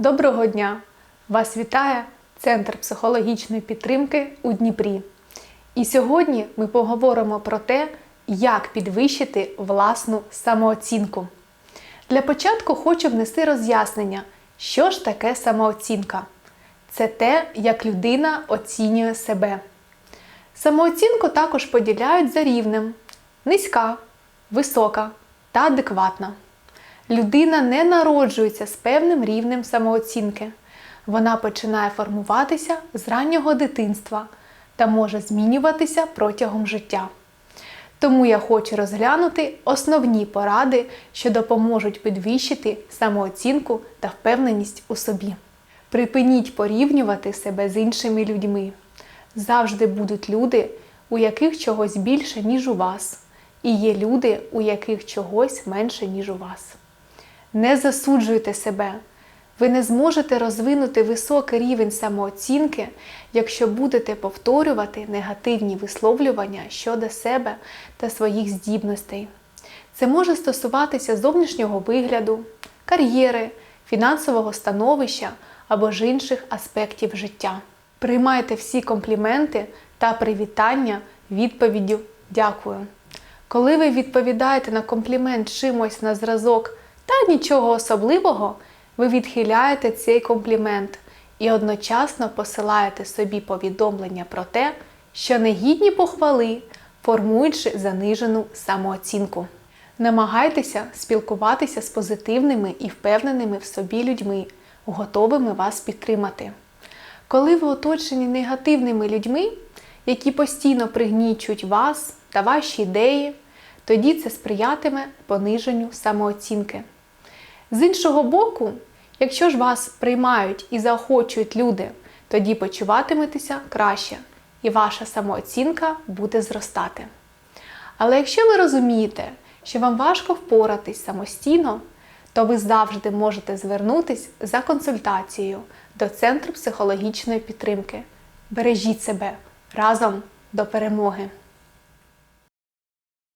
Доброго дня! Вас вітає Центр психологічної підтримки у Дніпрі. І сьогодні ми поговоримо про те, як підвищити власну самооцінку. Для початку хочу внести роз'яснення, що ж таке самооцінка. Це те, як людина оцінює себе. Самооцінку також поділяють за рівнем: низька, висока та адекватна. Людина не народжується з певним рівнем самооцінки. Вона починає формуватися з раннього дитинства та може змінюватися протягом життя. Тому я хочу розглянути основні поради, що допоможуть підвищити самооцінку та впевненість у собі. Припиніть порівнювати себе з іншими людьми. Завжди будуть люди, у яких чогось більше, ніж у вас, і є люди, у яких чогось менше, ніж у вас. Не засуджуйте себе. Ви не зможете розвинути високий рівень самооцінки, якщо будете повторювати негативні висловлювання щодо себе та своїх здібностей. Це може стосуватися зовнішнього вигляду, кар'єри, фінансового становища або ж інших аспектів життя. Приймайте всі компліменти та привітання відповіддю Дякую. Коли ви відповідаєте на комплімент чимось на зразок та нічого особливого, ви відхиляєте цей комплімент і одночасно посилаєте собі повідомлення про те, що негідні похвали, формуючи занижену самооцінку. Намагайтеся спілкуватися з позитивними і впевненими в собі людьми, готовими вас підтримати. Коли ви оточені негативними людьми, які постійно пригнічують вас та ваші ідеї, тоді це сприятиме пониженню самооцінки. З іншого боку, якщо ж вас приймають і заохочують люди, тоді почуватиметеся краще, і ваша самооцінка буде зростати. Але якщо ви розумієте, що вам важко впоратись самостійно, то ви завжди можете звернутись за консультацією до Центру психологічної підтримки. Бережіть себе разом до перемоги!